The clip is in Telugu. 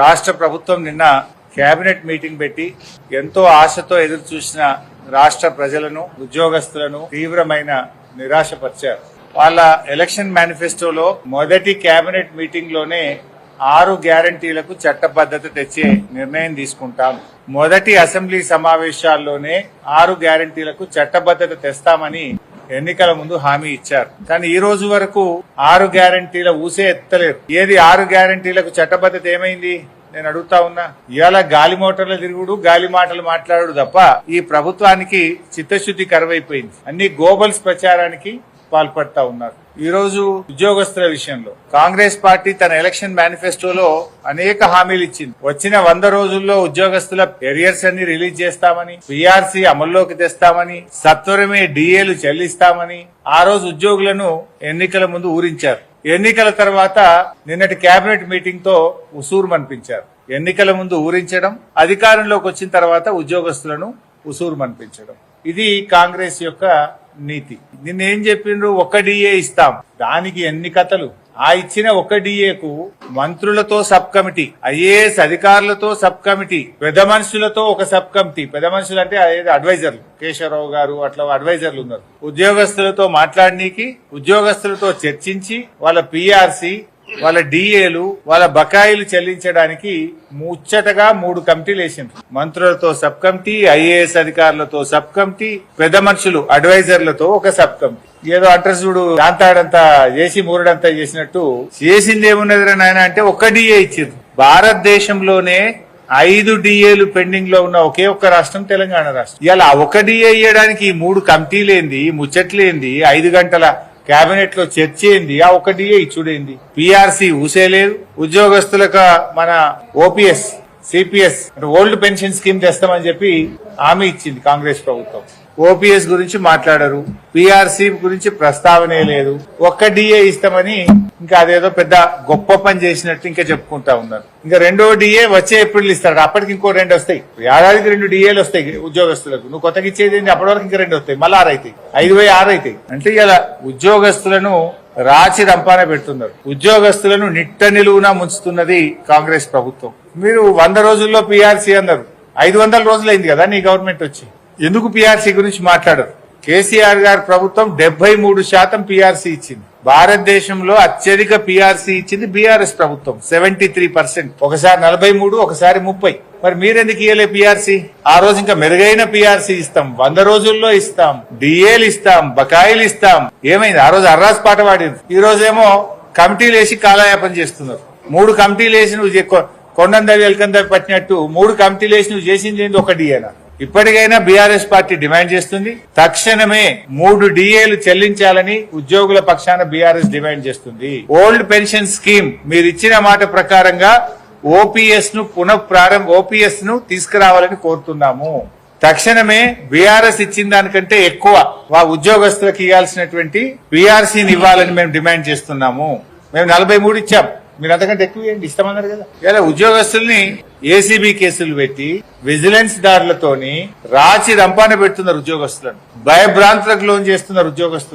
రాష్ట్ర ప్రభుత్వం నిన్న కేబినెట్ మీటింగ్ పెట్టి ఎంతో ఆశతో ఎదురు చూసిన రాష్ట్ర ప్రజలను ఉద్యోగస్తులను తీవ్రమైన నిరాశపరిచారు. వాళ్ళ ఎలక్షన్ మేనిఫెస్టోలో మొదటి కేబినెట్ మీటింగ్లోనే ఆరు గ్యారంటీలకు చట్టబద్ధత తెచ్చే నిర్ణయం తీసుకుంటాం. మొదటి అసెంబ్లీ సమావేశాల్లోనే ఆరు గ్యారంటీలకు చట్టబద్ధత తెస్తామని ఎన్నికల ముందు హామీ ఇచ్చారు. కానీ ఈ రోజు వరకు ఆరు గ్యారంటీల ఊసే ఎత్తలేరు ఏది ఆరు గ్యారంటీలకు చట్టబద్ధత ఏమైంది? నేను అడుగుతా ఉన్నా. ఇవాళ గాలి మోటార్ల తిరుగుడు గాలి మాటలు మాట్లాడు తప్ప ఈ ప్రభుత్వానికి చిత్తశుద్ధి కరువైపోయింది. అన్ని గోబల్స్ ప్రచారానికి పాల్పడతా ఉన్నారు. ఈ రోజు ఉద్యోగస్తుల విషయంలో కాంగ్రెస్ పార్టీ తన ఎలక్షన్ మేనిఫెస్టోలో అనేక హామీలు ఇచ్చింది. వచ్చిన వంద రోజుల్లో ఉద్యోగస్తుల కెరియర్స్ అన్ని రిలీజ్ చేస్తామని పిఆర్సీ అమల్లోకి తెస్తామని సత్వరమే డిఏలు చెల్లిస్తామని ఆ రోజు ఉద్యోగులను ఎన్నికల ముందు ఊరించారు. ఎన్నికల తర్వాత నిన్నటి కేబినెట్ మీటింగ్తో ఉసూరు మనిపించారు. ఎన్నికల ముందు ఊరించడం అధికారంలోకి వచ్చిన తర్వాత ఉద్యోగస్తులను ఉసూరు మనిపించడం. ఇది కాంగ్రెస్ యొక్క నీతి. నిన్నేం చెప్పిండ్రు? ఒక డిఏ ఇస్తాం. దానికి ఎన్ని కథలు? ఆ ఇచ్చిన ఒక డిఏకు మంత్రులతో సబ్ కమిటీ ఐఏఎస్ అధికారులతో సబ్ కమిటీ పెద్ద మనుషులతో ఒక సబ్ కమిటీ. పెద్ద మనుషులు అంటే అదే అడ్వైజర్లు. కేశవరావు గారు అట్లా అడ్వైజర్లు ఉన్నారు. ఉద్యోగస్తులతో మాట్లాడనీకి ఉద్యోగస్తులతో చర్చించి వాళ్ళ పిఆర్సి వాళ్ళ డిఏలు వాళ్ళ బకాయిలు చెల్లించడానికి ముచ్చటగా మూడు కమిటీలు వేసిండ్రు. మంత్రులతో సబ్ కమిటీ ఐఏఎస్ అధికారులతో సబ్ కమిటీ పెద్ద మనుషులు అడ్వైజర్లతో ఒక సబ్ కమిటీ. ఏదో అడ్రస్ చూడు దాంతాడంతా చేసి మూరడంతా చేసినట్టు చేసింది ఏమున్నది నాయన అంటే ఒక్క డిఏ ఇచ్చింది భారతదేశంలోనే ఐదు డిఏలు పెండింగ్లో ఉన్న ఒకే ఒక్క రాష్ట్రం తెలంగాణ రాష్ట్రం. ఇలా ఒక డిఏ ఇయ్యడానికి ఈ మూడు కమిటీలేంది ముచ్చట్లేంది ఐదు గంటల కేబినెట్లో చర్చ ఏంది ఆ ఒకటియే డిఏ ఇచ్చుడేంది. పిఆర్సీ ఊసేలేదు. ఉద్యోగస్తులకు మన ఓపీఎస్ సిపిఎస్ అంటే ఓల్డ్ పెన్షన్ స్కీమ్ తెస్తామని చెప్పి హామీ ఇచ్చింది కాంగ్రెస్ ప్రభుత్వం. ఓపీఎస్ గురించి మాట్లాడరు. పీఆర్సీ గురించి ప్రస్తావనే లేదు. ఒక్క డిఏ ఇస్తామని ఇంకా అదేదో పెద్ద గొప్ప పని చేసినట్టు ఇంకా చెప్పుకుంటా ఉన్నారు. ఇంకా రెండో డిఏ వచ్చే ఏప్రిల్ ఇస్తాడు. అప్పటికి ఇంకో రెండు వస్తాయి. ఏడాదికి రెండు డిఏలు వస్తాయి ఉద్యోగస్తులకు. నువ్వు కొత్తగా ఇచ్చేది ఏంటి? అప్పటి వరకు ఇంకా రెండు వస్తాయి. మళ్ళీ ఆరు అవుతాయి. ఐదు పోయి ఆరు అవుతాయి. అంటే ఇలా ఉద్యోగస్తులను రాచి రంపాన పెడుతున్నారు. ఉద్యోగస్తులను నిట్ట నిలువున ముంచుతున్నది కాంగ్రెస్ ప్రభుత్వం. మీరు వంద రోజుల్లో పీఆర్సీ అన్నారు. ఐదు వందల రోజులైంది కదా నీ గవర్నమెంట్ వచ్చి. ఎందుకు పిఆర్సీ గురించి మాట్లాడరు? కేసీఆర్ గారి ప్రభుత్వం డెబ్బై మూడు శాతం పిఆర్సీ ఇచ్చింది. భారతదేశంలో అత్యధిక పిఆర్సీ ఇచ్చింది బీఆర్ఎస్ ప్రభుత్వం సెవెంటీ త్రీ పర్సెంట్ ఒకసారి నలభై మూడు ఒకసారి ముప్పై. మరి మీరెందుకు ఇయ్యలే పిఆర్సీ ఆ రోజు ఇంకా మెరుగైన పిఆర్సీ ఇస్తాం. వంద రోజుల్లో ఇస్తాం. డిఏలు ఇస్తాం. బకాయిలు ఇస్తాం. ఏమైంది? ఆ రోజు అర్రాస్ పాట పాడింది ఈ రోజేమో కమిటీలు వేసి కాలయాపన చేస్తున్నారు. మూడు కమిటీలు వేసి నువ్వు కొండందవి ఎల్కందవి పట్టినట్టు మూడు కమిటీలు వేసి నువ్వు చేసింది ఏంది? ఒక డిఏనా ఇప్పటికైనా బీఆర్ఎస్ పార్టీ డిమాండ్ చేస్తుంది. తక్షణమే మూడు డిఏలు చెల్లించాలని ఉద్యోగుల పక్షాన బీఆర్ఎస్ డిమాండ్ చేస్తుంది. ఓల్డ్ పెన్షన్ స్కీమ్ మీరు ఇచ్చిన మాట ప్రకారంగా ఓపీఎస్ను పునఃప్రారంభ ఓపీఎస్ను తీసుకురావాలని కోరుతున్నాము. తక్షణమే బీఆర్ఎస్ ఇచ్చిన దానికంటే ఎక్కువ మా ఉద్యోగస్తులకు ఇవ్వాల్సినటువంటి బీఆర్సీని ఇవ్వాలని మేము డిమాండ్ చేస్తున్నాము. మేము నలభై మూడు ఇచ్చాం. మీరు అంతకంటే ఎక్కువ ఇవ్వండి ఇష్టమన్నారు కదా. ఇలా ఉద్యోగస్తుల్ని ఏసీబీ కేసులు పెట్టి విజిలెన్స్ దారులతోని రాచి రంపాన పెడుతున్నారు ఉద్యోగస్తులను. భయభ్రాంతులకు లోన్ చేస్తున్నారు ఉద్యోగస్తులను.